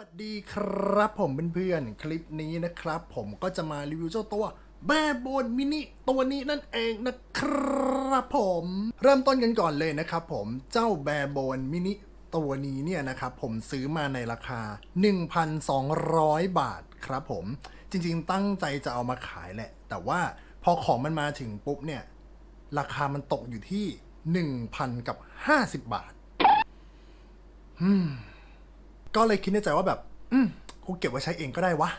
วัสดีครับผมเพื่อนๆคลิปนี้นะครับ ผมก็จะมารีวิวเจ้าตัวแบโบนมินิตัวนี้นั่นเองนะครับผม เริ่มต้นกันก่อนเลยนะครับผมเจ้าแบโบนมินิตัวนี้เนี่ยนะครับผมซื้อมาในราคา 1,200 บาทครับผมจริงๆตั้งใจจะเอามาขายแหละ แต่ว่าพอของมันมาถึงปุ๊บเนี่ย ราคามันตกอยู่ที่ 1,000 กับ 50 บาท ก็เลยคิดในใจว่าแบบ อืมกูเก็บไว้ใช้เองก็ได้วะ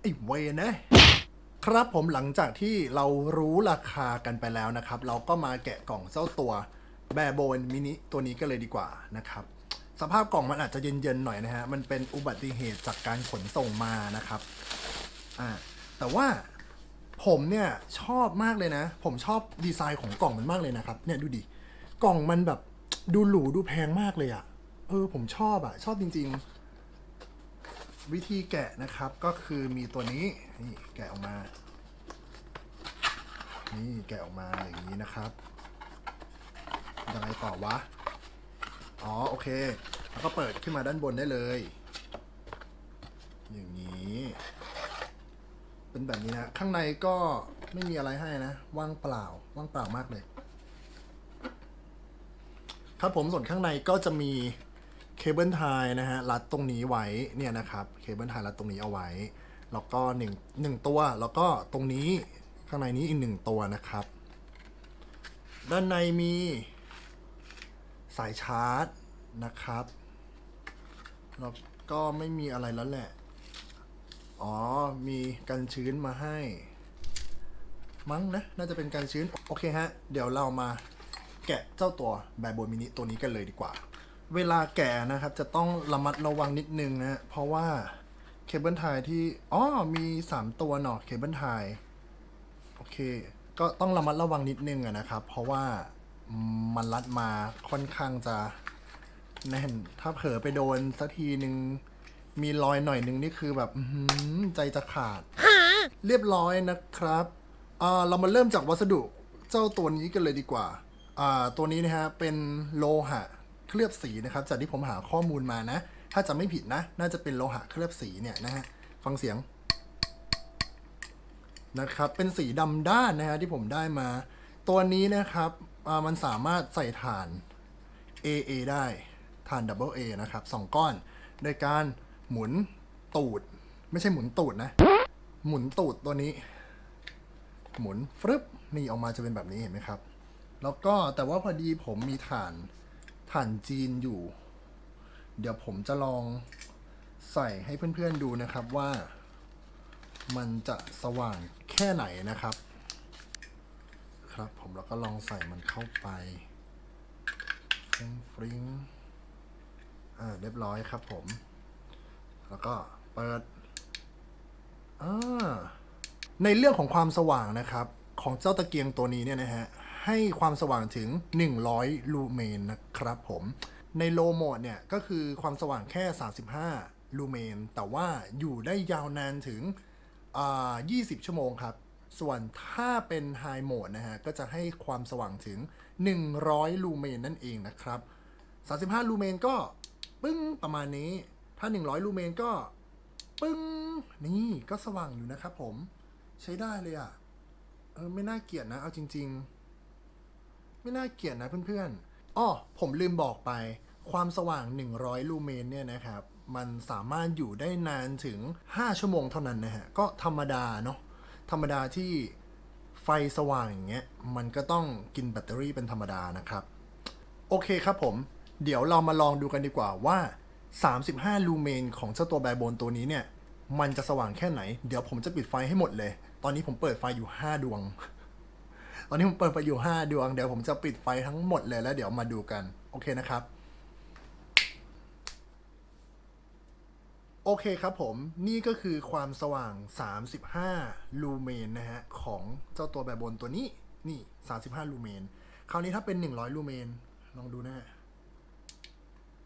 ไอ้เวรนะ ครับผมหลังจากที่เรารู้ราคากันไปแล้วนะครับ เราก็มาแกะกล่องเจ้าตัวแบโบนมินิตัวนี้กันเลยดีกว่านะครับ สภาพกล่องมันอาจจะเย็นๆหน่อยนะฮะ มันเป็นอุบัติเหตุจากการขนส่งมานะครับ อ่า แต่ว่าผมเนี่ยชอบมากเลยนะ ผมชอบดีไซน์ของกล่องมันมากเลยนะครับ เนี่ยดูดิ กล่องมันแบบดูหรูดูแพงมากเลยอะ่ะ เออผมชอบอะ่ะ ชอบจริง ๆ วิธีแกะนะครับก็คือมีตัวนี้นี่แกะออกมา นี่แกะออกมาอย่างนี้นะครับยังไงต่อวะ อ๋อโอเค แล้วก็เปิดขึ้นมาด้านบนได้เลย อย่างนี้ เป็นแบบนี้นะ ข้างในก็ไม่มีอะไรให้นะ ว่างเปล่า ว่างเปล่ามากเลย ครับผมส่วนข้างในก็จะมี เคเบิลไทยนะฮะรัดตรงนี้ไว้เนี่ยนะครับเคเบิลไทยรัดตรงนี้เอาไว้ แล้วก็หนึ่งหนึ่งตัว แล้วก็ตรงนี้ข้างในนี้อีกหนึ่งตัวนะครับ ด้านในมีสายชาร์จนะครับ แล้วก็ไม่มีอะไรแล้วแหละ อ๋อ มีกันชื้นมาให้ มั้งนะ น่าจะเป็นกันชื้น โอเคฮะ เดี๋ยวเรามาแกะเจ้าตัวแบโบมินิตัวนี้กันเลยดีกว่า เวลาแกะนะครับ จะต้องระมัดระวังนิดนึงนะ เพราะว่าเคเบิลไทยที่อ๋อมี 3 ตัวเนาะเคเบิลไทยโอเค ก็ต้องระมัดระวังนิดนึงนะครับ เพราะว่ามันรัดมาค่อนข้างจะแน่น ถ้าเผลอไปโดนสักทีหนึ่งมีรอยหน่อยหนึงนี่คือแบบหือใจจะขาด เรียบร้อยนะครับอ่าเรามาเริ่มจากวัสดุเจ้าตัวนี้กันเลยดีกว่าอ่าตัวนี้นะฮะเป็นโลหะ ลือบสีนะครับ จากที่ผมหาข้อมูลมานะ ถ้าจะไม่ผิดนะ น่าจะเป็นโลหะเคลือบสีเนี่ยนะฮะ ฟังเสียงนะครับ เป็นสีดำด้านนะฮะที่ผมได้มา ตัวนี้นะครับ มันสามารถใส่ถ่าน AA ได้ถ่าน Double A นะครับสองก้อน โดยการหมุนตูด ไม่ใช่หมุนตูดนะ หมุนตูดตัวนี้ หมุนฟรึบนี่ออกมาจะเป็นแบบนี้เห็นไหมครับ แล้วก็แต่ว่าพอดีผมมีฐาน ฐานจีนอยู่ เดี๋ยวผมจะลองใส่ให้เพื่อนๆดูนะครับว่ามันจะสว่างแค่ไหนนะครับ ครับผมแล้วก็ลองใส่มันเข้าไปฟริงฟริงอ่าเรียบร้อยครับผม แล้วก็เปิดอ่าในเรื่องของความสว่างนะครับ ของเจ้าตะเกียงตัวนี้เนี่ยนะฮะ ให้ความสว่างถึง 100 ลูเมนนะครับผม ในโลโหมดเนี่ย ก็คือความสว่างแค่ 35 ลูเมน แต่ว่าอยู่ได้ยาวนานถึงอ่า20 ชั่วโมงครับ ส่วนถ้าเป็นไฮโหมดนะฮะ ก็จะให้ความสว่างถึง 100 ลูเมนนั่นเองนะครับ 35 ลูเมนก็ปึ้งประมาณนี้ ถ้า 100 ลูเมนก็ปึ้ง นี่ก็สว่างอยู่นะครับผม ใช้ได้เลยอะ่ะ เออ ไม่น่าเกลียดนะ เอาจริง ๆ ไม่น่าเกลียดนะเพื่อนๆอ้อผมลืมบอกไป ความสว่าง 100 ลูเมนเนี่ยนะครับ มันสามารถอยู่ได้นานถึง 5 ชั่วโมงเท่านั้นนะฮะ ก็ธรรมดาเนาะ ธรรมดาที่ไฟสว่างอย่างเงี้ย มันก็ต้องกินแบตเตอรี่เป็นธรรมดานะครับ โอเคครับผม เดี๋ยวเรามาลองดูกันดีกว่าว่า 35 ลูเมนของเจ้าตัวแบร์โบนตัวนี้เนี่ย มันจะสว่างแค่ไหน เดี๋ยวผมจะปิดไฟให้หมดเลย ตอนนี้ผมเปิดไฟอยู่ 5 ดวง ตอนนี้ผมเปิดไฟอยู่ 5 ดวง เดี๋ยวผมจะปิดไฟทั้งหมดเลยแล้วเดี๋ยวมาดูกัน โอเคนะครับ โอเคครับผมนี่ก็คือความสว่าง 35 ลูเมนนะฮะ ของเจ้าตัวแบบบนตัวนี้นี่ 35 ลูเมน คราวนี้ถ้าเป็น 100 ลูเมน ลองดูนะฮะ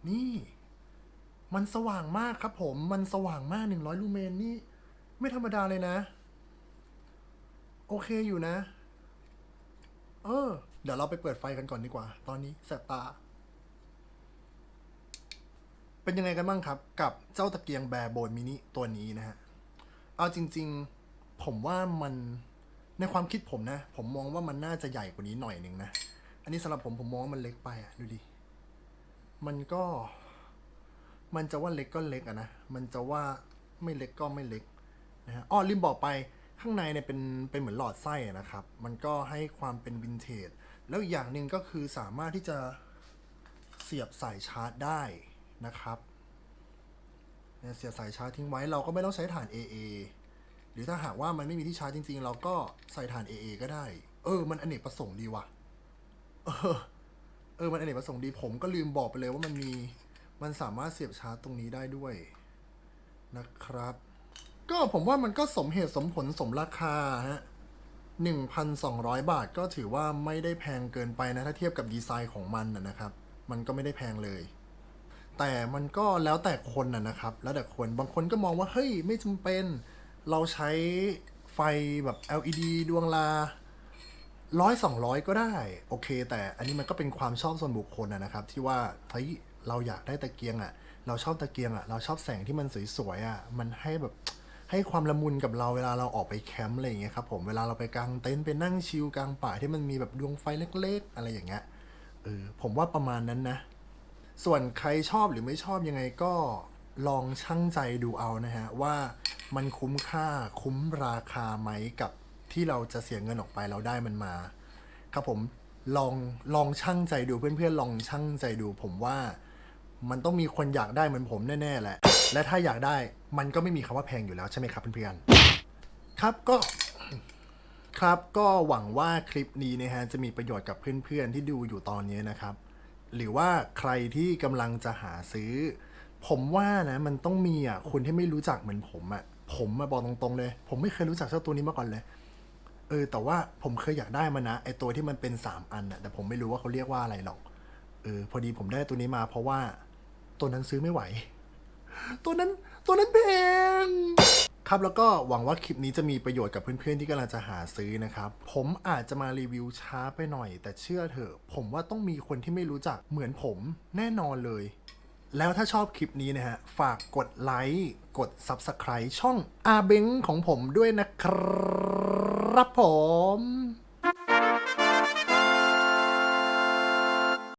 นี่ มันสว่างมากครับผม มันสว่างมาก 100 ลูเมนนี่ ไม่ธรรมดาเลยนะ โอเคอยู่นะ เออ เดี๋ยวเราไปเปิดไฟกันก่อนดีกว่า ตอนนี้แสบตา เป็นยังไงกันบ้างครับ กับเจ้าตะเกียงแบร์โบนมินิตัวนี้นะฮะ เอาจริง ๆ ผมว่ามันในความคิดผมนะ ผมมองว่ามันน่าจะใหญ่กว่านี้หน่อยหนึ่งนะ อันนี้สำหรับผมผมมองว่ามันเล็กไปอะดูดิ มันก็ มันจะว่าเล็กก็เล็กอะนะ มันจะว่าไม่เล็กก็ไม่เล็กนะฮะ อ้อลืมบอกไป ข้างในเนี่ยเป็นเป็นเหมือนหลอดไส้นะครับ มันก็ให้ความเป็นวินเทจ แล้วอีกอย่างหนึ่งก็คือสามารถที่จะเสียบสายชาร์จได้นะครับเนี่ยเสียบสายชาร์จทิ้งไว้เราก็ไม่ต้องใช้ฐาน AA หรือถ้าหากว่ามันไม่มีที่ชาร์จจริง ๆ เราก็ใส่ฐาน AA ก็ได้ เออ มันอเนกประสงค์ดีว่ะ เออ เออ มันอเนกประสงค์ดีผมก็ลืมบอกไปเลยว่ามันมี มันสามารถเสียบชาร์จตรงนี้ได้ด้วยนะครับ ก็ผมว่ามันก็สมเหตุสมผลสมราคาฮะ1,200 บาทก็ถือว่าไม่ได้แพงเกินไปนะ ถ้าเทียบกับดีไซน์ของมันนะนะครับ มันก็ไม่ได้แพงเลย แต่มันก็แล้วแต่คนนะนะครับ แล้วแต่คนบางคนก็มองว่า เฮ้ย ไม่จำเป็น เราใช้ไฟแบบ LED ดวงลาร้อยสองร้อยก็ได้ โอเค แต่อันนี้มันก็เป็นความชอบส่วนบุคคลนะนะครับ ที่ว่าเฮ้ยเราอยากได้ตะเกียงอะ่ะ เราชอบตะเกียงอะ่ะ เราชอบแสงที่มันสวยๆอะ่ะ มันให้แบบ ให้ความละมุนกับเราเวลาเราออกไปแคมป์อะไรอย่างเงี้ยครับผมเวลาเราไปกางเต็นท์ไปนั่งชิลกลางป่าที่มันมีแบบดวงไฟเล็กๆ อะไรอย่างเงี้ยเออผมว่าประมาณนั้นนะ ส่วนใครชอบหรือไม่ชอบยังไงก็ลองชั่งใจดูเอานะฮะ ว่ามันคุ้มค่าคุ้มราคาไหมกับที่เราจะเสียเงินออกไปเราได้มันมา ครับผมลองลองชั่งใจดูเพื่อนๆลองชั่งใจดู ผมว่ามันต้องมีคนอยากได้เหมือนผมแน่ๆแหละ และถ้าอยากได้มันก็ไม่มีคำว่าแพงอยู่แล้วใช่ไหมครับเพื่อนๆครับก็ครับก็หวังว่าคลิปนี้นะฮะจะมีประโยชน์กับเพื่อนๆที่ดูอยู่ตอนนี้นะครับ หรือว่าใครที่กำลังจะหาซื้อ ผมว่านะมันต้องมีอะคนที่ไม่รู้จักเหมือนผมอะผมมาบอกตรงๆเลย ผมไม่เคยรู้จักเจ้าตัวนี้มาก่อนเลยเออแต่ว่าผมเคยอยากได้มันนะไอตัวที่มันเป็นสามอันอะแต่ผมไม่รู้ว่าเขาเรียกว่าอะไรหรอกเออพอดีผมได้ตัวนี้มาเพราะว่าตัวนั้นซื้อไม่ไหว ตัวนั้นตัวนั้นแพงครับแล้วก็หวังว่าคลิปนี้จะมีประโยชน์กับเพื่อนๆที่กำลังจะหาซื้อนะครับ ผมอาจจะมารีวิวช้าไปหน่อย แต่เชื่อเถอะ ผมว่าต้องมีคนที่ไม่รู้จักเหมือนผมแน่นอนเลย แล้วถ้าชอบคลิปนี้นะฮะ ฝากกดไลค์กด Subscribe ช่องอาเบงของผมด้วยนะครับผม